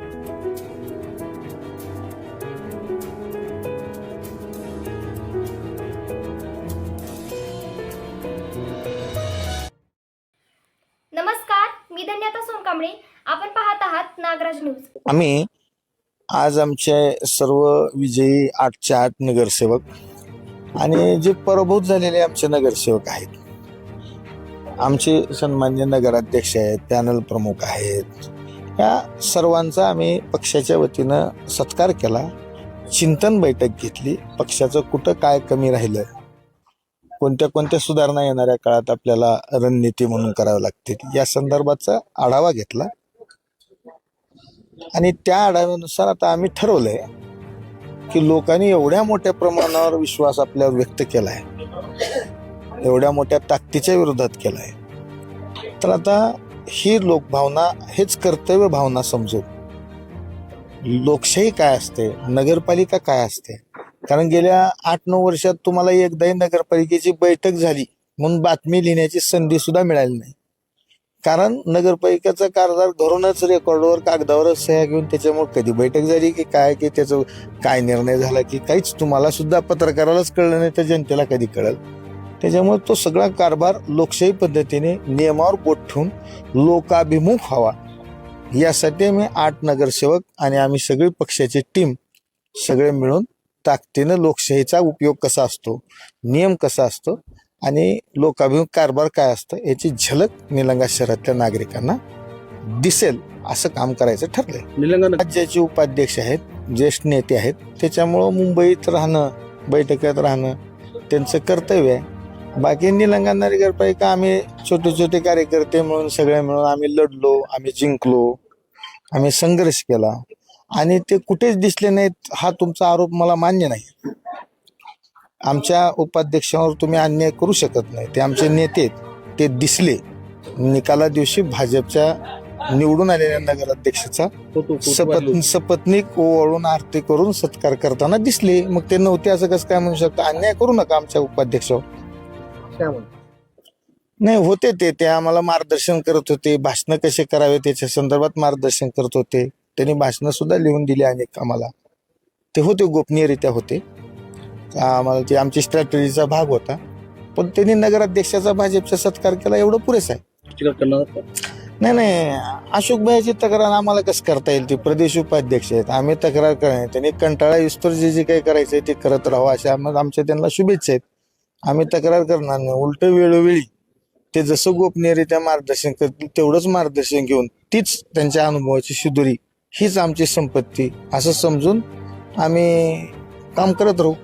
नमस्कार मी धन्यता सोनकांबळे. आपण पाहत आहात नागराज न्यूज. आम्ही आज आमचे सर्व विजयी आठच्या आठ नगरसेवक आणि जे पराभूत झालेले आमचे नगरसेवक आहेत. आमचे सन्मान्य नगराध्यक्ष आहेत पॅनल प्रमुख आहेत. या सर्वांचा आम्ही पक्षाच्या वतीनं सत्कार केला. चिंतन बैठक घेतली. पक्षाचं कुठं काय कमी राहिलं? कोणत्या कोणत्या सुधारणा येणाऱ्या काळात आपल्याला रणनीती म्हणून कराव्या लागतील? या संदर्भाचा आढावा घेतला. आणि त्या आढाव्यानुसार आता आम्ही ठरवलंय की लोकांनी एवढ्या मोठ्या प्रमाणावर विश्वास आपल्यावर व्यक्त केलाय. एवढ्या मोठ्या ताकदीच्या विरोधात केलाय. तर आता ही लोकभावना हेच कर्तव्य भावना समजून. लोकशाही काय असते? नगरपालिका काय असते? कारण गेल्या आठ नऊ वर्षात तुम्हाला एकदाही नगरपालिकेची बैठक झाली म्हणून बातमी लिहिण्याची संधी सुद्धा मिळाली नाही. कारण नगरपालिकेचा कारभार घरूनच रेकॉर्डवर कागदावरच सह्या घेऊन त्याच्यामुळे कधी बैठक झाली की काय की त्याचं काय निर्णय झाला की काहीच तुम्हाला सुद्धा पत्रकारालाच कळलं नाही तर जनतेला कधी कळलं? त्याच्यामुळे तो सगळा कारभार लोकशाही पद्धतीने नियमावर बोट ठेवून लोकाभिमुख व्हावा. यासाठी आम्ही आठ नगरसेवक आणि आम्ही सगळी पक्षाची टीम सगळे मिळून ताकदीनं लोकशाहीचा उपयोग कसा असतो नियम कसा असतो आणि लोकाभिमुख कारभार काय असतं याची झलक निलंगा शहरातल्या नागरिकांना दिसेल असं काम करायचं ठरलंय. निलंगन राज्याचे उपाध्यक्ष आहेत ज्येष्ठ नेते आहेत त्याच्यामुळं मुंबईत राहणं बैठकीत राहणं त्यांचं कर्तव्य आहे. बाकी निलंगा नगरपालिका आम्ही छोटे छोटे कार्यकर्ते मिळून सगळे मिळून आम्ही लढलो आम्ही जिंकलो आम्ही संघर्ष केला. आणि ते कुठेच दिसले नाहीत हा तुमचा आरोप मला मान्य नाही. आमच्या उपाध्यक्षावर तुम्ही अन्याय करू शकत नाही. ते आमचे नेते ते दिसले. निकाला दिवशी भाजपच्या निवडून आलेल्या नगराध्यक्षाचा सपत् सपत्नीक ओवाळून आरती करून सत्कार करताना दिसले. मग ते नव्हते असं कसं काय म्हणू शकतो? अन्याय करू नका आमच्या उपाध्यक्षावर. नाही होते ते. ते आम्हाला मार्गदर्शन करत होते. भाषणं कसे करावे त्याच्या संदर्भात मार्गदर्शन करत होते. त्यांनी भाषणं सुद्धा लिहून दिली अनेक आम्हाला. ते होते गोपनीयरित्या होते. आम्हाला ते आमची स्ट्रॅटेजीचा भाग होता. पण त्यांनी नगराध्यक्षाचा भाजपचा सत्कार केला. एवढं पुरेसं आहे. नाही नाही. अशोक भाईची तक्रार आम्हाला कसं करता येईल? ती प्रदेश उपाध्यक्ष आहेत. आम्ही तक्रार करणार त्यांनी कंटाळा विस्तोर जे जे काही करायचंय ते करत राहावं अशा मग आमच्या त्यांना शुभेच्छा आहेत. आम्ही तक्रार करणार नाही. उलट वेळोवेळी ते जसं गोपनीयरित्या मार्गदर्शन करतील तेवढंच मार्गदर्शन घेऊन तीच त्यांच्या अनुभवाची शिदुरी हीच आमची संपत्ती. असं समजून आम्ही काम करत राहू.